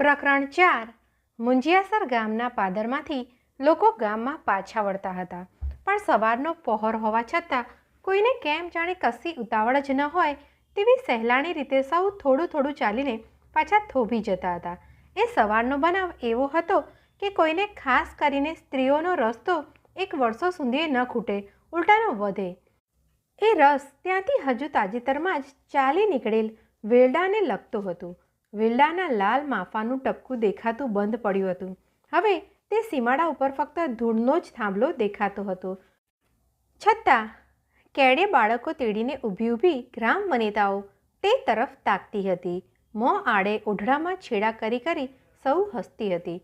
પ્રકરણ ચાર. મુંજિયાસર ગામના પાદરમાંથી લોકો ગામમાં પાછા વળતા હતા. પણ સવારનો પહોર હોવા છતાં કોઈને કેમ જાણે કશી ઉતાવળ જ ન હોય તેવી સહેલાણી રીતે સૌ થોડું થોડું ચાલીને પાછા થોભી જતા હતા. એ સવારનો બનાવ એવો હતો કે કોઈને ખાસ કરીને સ્ત્રીઓનો રસ્તો એક વર્ષો સુધી ન ખૂટે, ઉલટાનો વધે. એ રસ ત્યાંથી હજુ તાજેતરમાં જ ચાલી નીકળેલ વેલડાને લગતું હતું. વેલડાના લાલ માફાનું ટપકું દેખાતું બંધ પડ્યું હતું. હવે તે સીમાડા ઉપર ફક્ત ધૂળનો જ થાંભલો દેખાતો હતો. છતાં કેડે બાળકો તેડીને ઊભી ઊભી ગ્રામ વનિતાઓ તે તરફ તાકતી હતી. મોં આડે ઓઢડામાં છેડા કરી કરી સૌ હસતી હતી.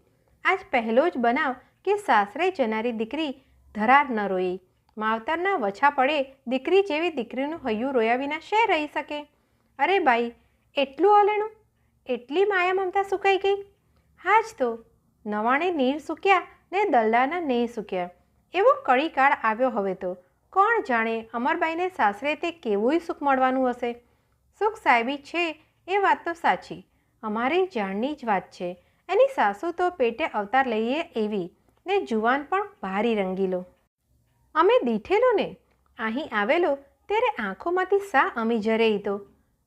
આજ પહેલો જ બનાવ કે સાસરે જનારી દીકરી ધરાર ન રોઈ. માવતરના વછા પડે દીકરી જેવી દીકરીનું હૈયું રોયા વિના શે રહી શકે? અરે બાઈ, એટલું અલેણું એટલી માયા મમતા સુકાઈ ગઈ? હા જ તો નવાણે નીર સૂક્યા ને દલ્લાના નેહ સૂક્યા. એવો કળીકાળ આવ્યો હવે તો. કોણ જાણે અમરબાઈને સાસરે તે કેવુંય સુખ મળવાનું હશે? સુખ સાહેબી છે એ વાત તો સાચી. અમારી જાણની જ વાત છે. એની સાસુ તો પેટે અવતાર લઈએ એવી ને જુવાન પણ ભારી રંગીલો અમે દીઠેલો ને? અહીં આવેલો ત્યારે આંખોમાંથી સા અમી જરે તો.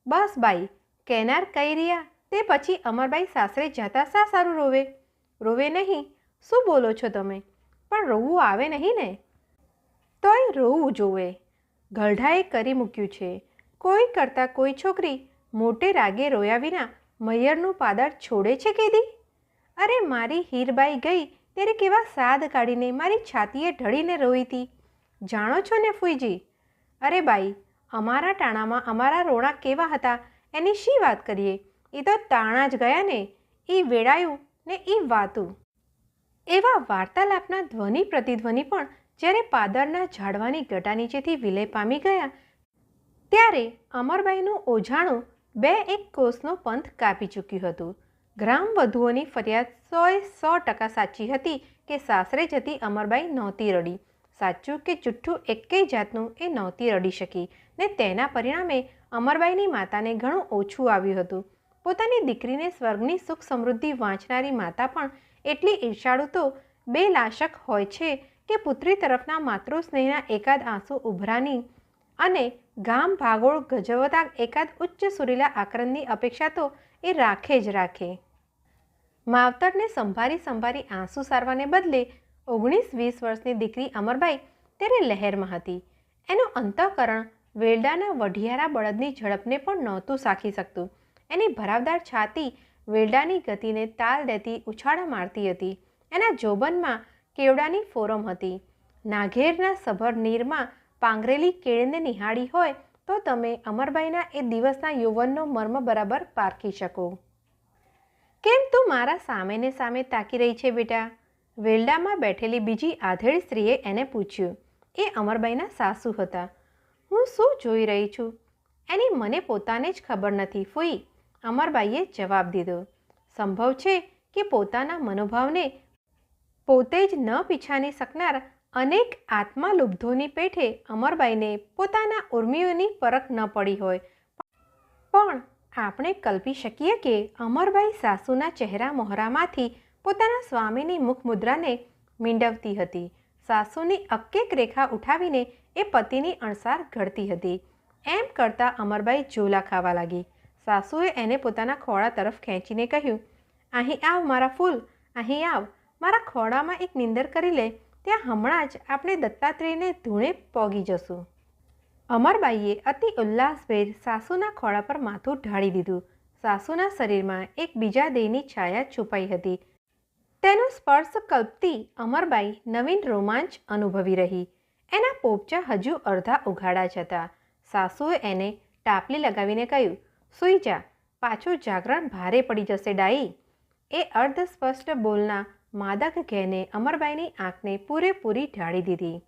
બસ બાઈ, કેનાર કઈ રહ્યા? તે પછી અમરબાઈ સાસરે જતા સા સારું રોવે? રોવે નહીં, શું બોલો છો તમે? પણ રોવું આવે નહીં ને? તોય રોવું જોવે. ગઢાએ કરી મૂક્યું છે. કોઈ કરતાં કોઈ છોકરી મોટે રાગે રોયા વિના મૈયરનું પાદર છોડે છે કેદી? અરે મારી હીરબાઈ ગઈ, ત્યારે કેવા સાદ કાઢીને મારી છાતીએ ઢળીને રોઈ હતી. જાણો છો ને ફૂઈજી? અરે બાઈ, અમારા ટાણામાં અમારા રોણા કેવા હતા? એની શી વાત કરીએ? એ તો તાણા જ ગયા ને એ વેડાયું ને એ વાતું. એવા વાર્તાલાપના ધ્વનિ પ્રતિધ્વનિ પણ જ્યારે પાદરના ઝાડવાની ગટા નીચેથી વિલય પામી ગયા, ત્યારે અમરબાઈનું ઓઝાણું બે એક કોષનો પંથ કાપી ચૂક્યું હતું. ગ્રામ વધુઓની ફરિયાદ સોએ સો ટકા સાચી હતી કે સાસરે જતી અમરબાઈ નહોતી રડી. સાચું કે જુઠ્ઠું એકેય જાતનું એ નહોતી રડી શકી ને તેના પરિણામે અમરબાઈની માતાને ઘણું ઓછું આવ્યું હતું. પોતાની દીકરીને સ્વર્ગની સુખ સમૃદ્ધિ વાંચનારી માતા પણ એટલી ઈર્ષાળુ તો બે લાશક હોય છે કે પુત્રી તરફના માતૃસ્નેહના એકાદ આંસુ ઉભરાની અને ગામ ભાગોળ ગજવતા એકાદ ઉચ્ચ સુરીલા આકરણની અપેક્ષા તો એ રાખે જ રાખે. માવતરને સંભારી સંભારી આંસુ સારવાને બદલે ઓગણીસ વીસ વર્ષની દીકરી અમરબાઈ ત્યારે લહેરમાં હતી. એનું અંતઃકરણ વેલડાના વઢિયારા બળદની ઝડપને પણ નહોતું સાખી શકતું. એની ભરાવદાર છાતી વેલડાની ગતિને તાલ દેતી ઉછાળા મારતી હતી. એના જોબનમાં કેવડાની ફોરમ હતી. નાઘેરના સભર નીરમાં પાંગરેલી કેળને નિહાળી હોય તો તમે અમરબાઈના એ દિવસના યૌવનનો મર્મ બરાબર પારખી શકો. કેમ તું મારા સામેને સામે તાકી રહી છે બેટા? વેલડામાં બેઠેલી બીજી આધેડ સ્ત્રીએ એને પૂછ્યું. એ અમરબાઈના સાસુ હતા. હું શું જોઈ રહી છું? એની મને પોતાને જ ખબર નથી, ફૂઈ. અમરબાઈએ જવાબ દીધો સંભવ છે કે પોતાના મનોભાવને પોતે જ ન પીછાની શકનાર અનેક આત્માલુબ્ધોની પેઠે અમરબાઈને પોતાના ઉર્મિઓની પરખ ન પડી હોય પણ આપણે કલ્પી શકીએ કે અમરબાઈ સાસુના ચહેરા મોહરામાંથી પોતાના સ્વામીની મુખમુદ્રાને મીંડવતી હતી સાસુની અક્કેક રેખા ઉઠાવીને એ પતિની અણસાર ઘડતી હતી એમ કરતાં અમરબાઈ ઝોલા ખાવા લાગી સાસુએ એને પોતાના ખોળા તરફ ખેંચીને કહ્યું, અહીં આવ મારા ફૂલ, અહીં આવ. મારા ખોળામાં એક નિંદર કરી લે. ત્યાં હમણાં જ આપણે દત્તાત્રેયને ધૂણે પોગી જશું. અમરબાઈએ અતિ ઉલ્લાસભેર સાસુના ખોળા પર માથું ઢાળી દીધું. સાસુના શરીરમાં એક બીજા દેહની છાયા છુપાઈ હતી. તેનો સ્પર્શ કલ્પતી અમરબાઈ નવીન રોમાંચ અનુભવી રહી. એના પોપચા હજુ અડધા ઉઘાડા જ હતા. સાસુએ એને ટાપલી લગાવીને કહ્યું સૂઈ જા પાછું જાગરણ ભારે પડી જશે ડાઈ. એ અર્ધસ્પષ્ટ બોલના માદક ઘેને અમરબાઈની આંખને પૂરેપૂરી ઢાળી દીધી.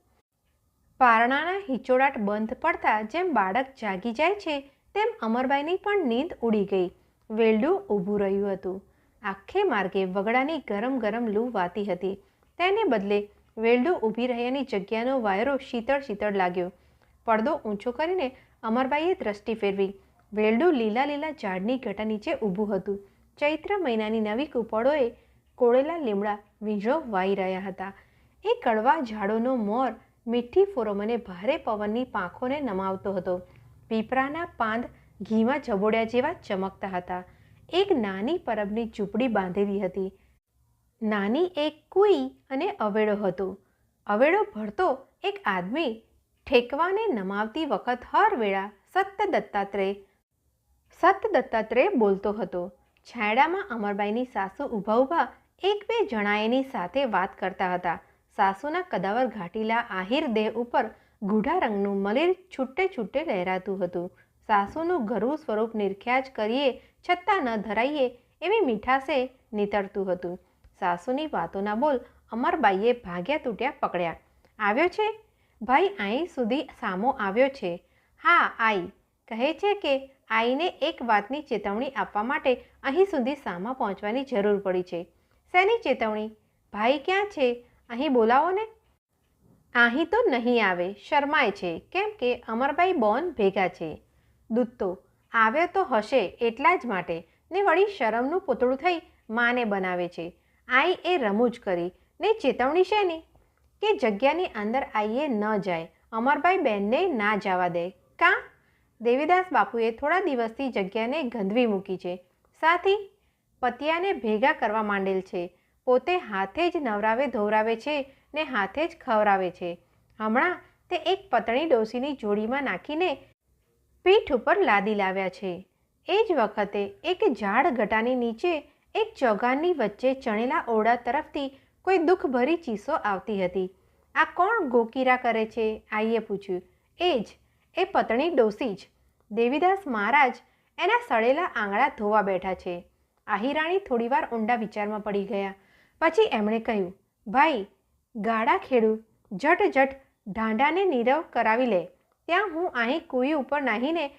પારણાના હિચોડાટ બંધ પડતા જેમ બાળક જાગી જાય છે, તેમ અમરબાઈની પણ નીંદ ઉડી ગઈ. વેલડું ઊભું રહ્યું હતું. આખે માર્ગે વગડાની ગરમ ગરમ લૂ વાતી હતી. તેને બદલે વેલડું ઊભી રહ્યાની જગ્યાનો વાયરો શીતળ શીતળ લાગ્યો. પડદો ઊંચો કરીને અમરબાઈએ દ્રષ્ટિ ફેરવી. વેલડું લીલા લીલા ઝાડની ઘટા નીચે ઊભું હતું. ચૈત્ર મહિનાની નવી કૂપળોએ કોળેલા લીમડા વીંઝો વાઈ રહ્યા હતા. એ કડવા ઝાડોનો મોર મીઠી ફોરમને ભારે પવનની પાંખોને નમાવતો હતો. પીપળાના પાંદ ઘીમાં ઝબોડ્યા જેવા ચમકતા હતા. એક નાની પરબની ઝૂંપડી બાંધેલી હતી. નાની એક કુઈ અને અવેડો હતો. અવેડો ભરતો એક આદમી ઠેકવાને નમાવતી વખત હર વેળા સત્ય દત્તાત્રેય સત દત્તાત્રેય બોલતો હતો. છાંયડામાં અમરબાઈની સાસુ ઊભા ઊભા એક બે જણાએની સાથે વાત કરતા હતા. સાસુના કદાવર ઘાટીલા આહિર દેહ ઉપર ગૂઢા રંગનું મલિર છૂટે છૂટે લહેરાતું હતું. સાસુનું ઘરું સ્વરૂપ નિરખ્યા કરીએ છતાં ન ધરાઈએ એવી મીઠાશે નીતરતું હતું. સાસુની વાતોના બોલ અમરબાઈએ ભાગ્યા તૂટ્યા પકડ્યા. આવ્યો છે? ભાઈ, અહીં સુધી સામો આવ્યો છે. હા, આઈ. કહે છે કે આઈને એક વાતની ચેતવણી આપવા માટે અહીં સુધી સામા પહોંચવાની જરૂર પડી છે. શેની ચેતવણી? ભાઈ ક્યાં છે? અહીં બોલાવો ને. અહીં તો નહીં આવે, શરમાય છે, કેમ કે અમરભાઈ બોન ભેગા છે. દૂધ તો આવ્યો તો હશે એટલા જ માટે, ને વળી શરમનું પૂતળું થઈ માને બનાવે છે. આઈ એ રમૂજ કરી, ને ચેતવણી છે ને કે જગ્યાની અંદર આઈએ ન જાય, અમરભાઈ બેનને ના જવા દે. દેવીદાસ બાપુએ થોડા દિવસથી જગ્યાને ગંધવી મૂકી છે. સાથી, પતિયાને ભેગા કરવા માંડેલ છે. પોતે હાથે જ નવરાવે ધોવરાવે છે ને હાથે જ ખવરાવે છે. હમણાં તે એક પતળી ડોસીની જોડીમાં નાખીને પીઠ ઉપર લાદી લાવ્યા છે. એ જ વખતે એક ઝાડ ઘટાની નીચે એક ચોગાનની વચ્ચે ચણેલા ઓરડા તરફથી કોઈ દુઃખભરી ચીસો આવતી હતી. આ કોણ ગોકીરા કરે છે? આઈએ પૂછ્યું. એ જ એ પતણી ડોસી જ. દેવીદાસ મહારાજ એના સળેલા આંગળા ધોવા બેઠા છે. આહિરાણી થોડીવાર ઊંડા વિચારમાં પડી ગયા. પછી એમણે કહ્યું, ભાઈ, ગાડા ખેડૂ જટ જટ ઢાંડાને નીરવ કરાવી લે. ત્યાં હું અહીં કુઈ ઉપર નાહીને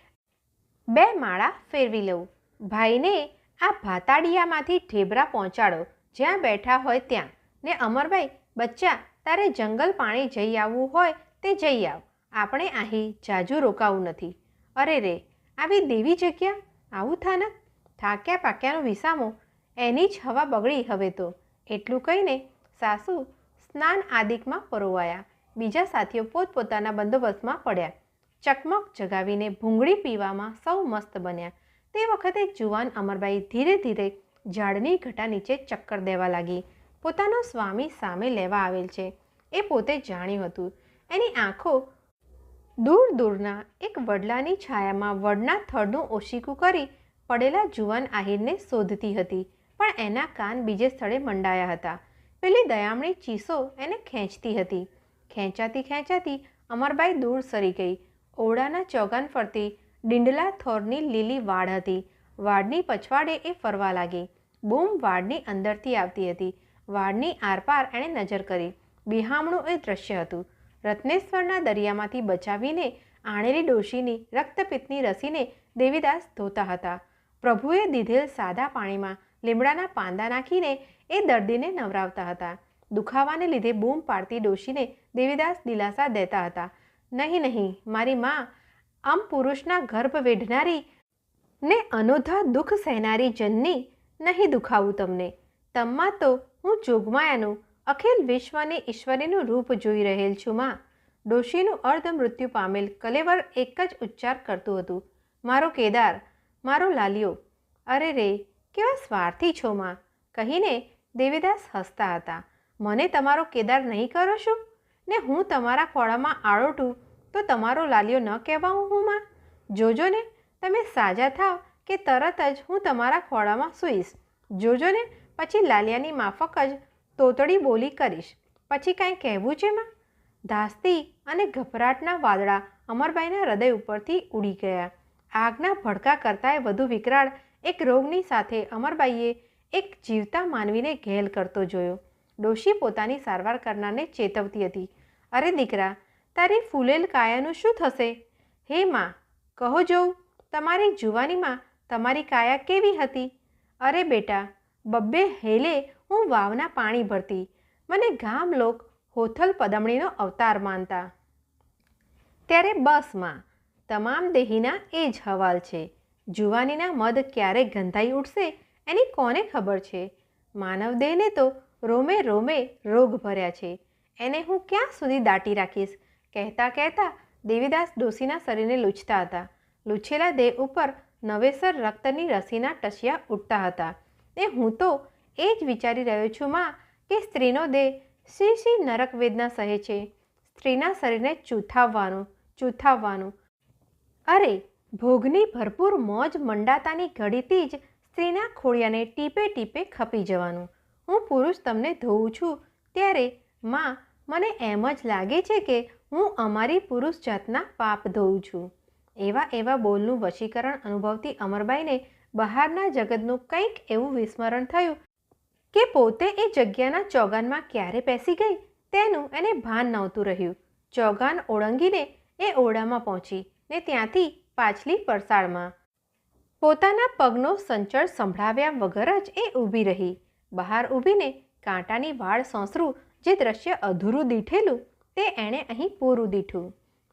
બે માળા ફેરવી લઉં. ભાઈને આ ભાતાડિયામાંથી ઠેબરા પહોંચાડો. જ્યાં બેઠા હોય ત્યાં. ને અમરભાઈ, બચ્ચા, તારે જંગલ પાણી જઈ આવવું હોય તે જઈ આવ. આપણે અહીં જાજુ રોકાવું નથી. અરે રે, આવી દેવી જગ્યા? આવું થાનક થાક્યા પાક્યાનો વિસામો? એની જ હવા બગડી હવે તો. એટલું કહીને સાસુ સ્નાન આદિકમાં પરોવાયા. બીજા સાથીઓ પોતપોતાના બંદોબસ્તમાં પડ્યા. ચકમક જગાવીને ભૂંગળી પીવામાં સૌ મસ્ત બન્યા. તે વખતે જુવાન અમરબાઈ ધીરે ધીરે ઝાડની ઘટા નીચે ચક્કર દેવા લાગી. પોતાનો સ્વામી સામે લેવા આવેલ છે. એ પોતે જાણ્યું હતું. એની આંખો દૂર દૂરના એક વડલાની છાયામાં વડના થડનું ઓશીકું કરી પડેલા જુવાન આહિરને શોધતી હતી, પણ એના કાન બીજે સ્થળે મંડાયા હતા. પેલી દયામણી ચીસો એને ખેંચતી હતી. ખેંચાતી ખેંચાતી અમરબાઈ દૂર સરી ગઈ. ઓરડાના ચોગાન ફરતી ડીંડલા થોરની લીલી વાડ હતી. વાડની પછવાડે એ ફરવા લાગી. બૂમ વાડની અંદરથી આવતી હતી. વાડની આરપાર એણે નજર કરી. બિહામણું એ દ્રશ્ય હતું. રત્નેશ્વરના દરિયામાંથી બચાવીને આણેલી ડોશીની રક્તપિત્તની રસીને દેવીદાસ ધોતા હતા. પ્રભુએ દીધેલ સાદા પાણીમાં લીમડાના પાંદા નાખીને એ દર્દીને નવરાવતા હતા. દુખાવાને લીધે બૂમ પાડતી ડોશીને દેવીદાસ દિલાસા દેતા હતા. નહીં નહીં, મારી માં, આમ પુરુષના ગર્ભ વેઢનારી ને અનોધા દુઃખ સહેનારી જનની નહીં દુખાવું તમને. તમમાં તો હું જોગમાયાનું અખિલ વિશ્વને ઈશ્વરીનું રૂપ જોઈ રહેલ છું માં. ડોશીનું અર્ધ મૃત્યુ પામેલ કલેવર એક જ ઉચ્ચાર કરતું હતું. મારો કેદાર, મારો લાલિયો, અરે રે, કેવા સ્વાર્થી છો માં કહીને દેવીદાસ હસતા હતા. મને તમારો કેદાર નહીં કરો છો ને હું તમારા ખોળામાં આળોટું તો તમારો લાલિયો ન કહેવાઉં હું માં? જોજો ને, તમે સાજા થાવ કે તરત જ હું તમારા ખોળામાં સૂઈશ. જોજો ને, પછી લાલિયાની માફક જ તોતડી બોલી કરીશ. પછી કાંઈ કહેવું છે માં? ધાસ્તી અને ગભરાટના વાદળા અમરબાઈના હૃદય ઉપરથી ઉડી ગયા. આગના ભડકા કરતાંય વધુ વિકરાળ એક રોગની સાથે અમરબાઈએ એક જીવતા માનવીને ઘેલ કરતો જોયો. ડોશી પોતાની સારવાર કરનારને ચેતવતી હતી. અરે દીકરા, તારી ફૂલેલ કાયાનું શું થશે? હે માં, કહો જોઉં તમારી જુવાનીમાં તમારી કાયા કેવી હતી? અરે બેટા, બબ્બે હેલે હું વાવના પાણી ભરતી. મને ગામ લોક હોથલ પદમણીનો અવતાર માનતા. ત્યારે બસમાં તમામ દેહીના એ જ હવાલ છે. જુવાનીના મદ ક્યારે ગંધાઈ ઉઠશે એની કોને ખબર છે? માનવ દેહને તો રોમે રોમે રોગ ભર્યા છે. એને હું ક્યાં સુધી દાટી રાખીશ? કહેતા કહેતા દેવીદાસ ડોસીના શરીરને લૂછતા હતા. લૂછેલા દેહ ઉપર નવેસર રક્તની રસીના ટસિયા ઉઠતા હતા. એ હું તો એ જ વિચારી રહ્યો છું માં, કે સ્ત્રીનો દેહ શ્રી શ્રી નરક વેદના સહે છે? સ્ત્રીના શરીરને ચૂથાવવાનું ચૂથાવવાનું. અરે, ભોગની ભરપૂર મોજ મંડાતાની ઘડીથી જ સ્ત્રીના ખોળિયાને ટીપે ટીપે ખપી જવાનું. હું પુરુષ તમને ધોઉં છું, ત્યારે માં, મને એમ જ લાગે છે કે હું અમારી પુરુષ જાતના પાપ ધોઉં છું. એવા એવા બોલનું વશીકરણ અનુભવતી અમરબાઈને બહારના જગતનું કંઈક એવું વિસ્મરણ થયું કે પોતે એ જગ્યાના ચોગાનમાં ક્યારે બેસી ગઈ? તેનું એને ભાન નહોતું રહ્યું. ચોગાન ઓળંગીને એ ઓરડામાં પહોંચી ને ત્યાંથી પાછલી પરસાળમાં. પોતાના પગનો સંચળ સંભળાવ્યા વગર જ એ ઊભી રહી. બહાર ઊભીને કાંટાની વાળ સોંસરું જે દ્રશ્ય અધૂરું દીઠેલું તે એણે અહીં પૂરું દીઠું.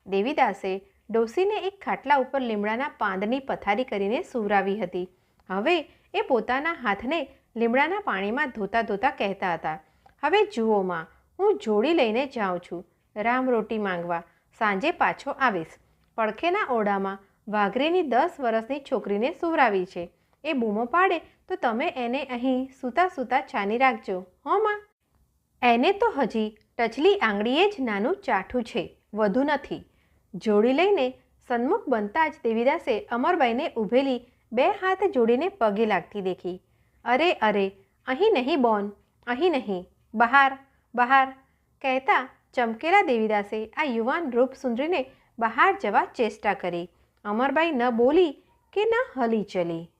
દેવીદાસે ડોસીને એક ખાટલા ઉપર લીમડાના પાંદની પથારી કરીને સુવરાવી હતી. હવે એ પોતાના હાથને લીમડાના પાણીમાં ધોતા ધોતા કહેતા હતા, હવે જુઓ માં, હું જોડી લઈને જાઉં છું. રામ રોટી માંગવા સાંજે પાછો આવીશ. પડખેના ઓરડામાં વાઘરેની દસ વર્ષની છોકરીને સુવરાવી છે. એ બૂમો પાડે તો તમે એને અહીં સૂતા સૂતા છાની રાખજો. હો માં. એને તો હજી ટચલી આંગળીએ જ નાનું ચાઠું છે, વધુ નથી. જોડી લઈને સન્મુખ બનતા જ દેવીદાસે અમરબાઈને ઊભેલી બે હાથ જોડીને પગે લાગતી દેખી. અરે અરે, અહીં નહીં, બોન, અહીં નહીં. બહાર બહાર. કહેતા ચમકેલા દેવીદાસે આ યુવાન રૂપ સુંદરીને બહાર જવા ચેષ્ટા કરી. અમરબાઈ ન બોલી કે ન હલી ચલી.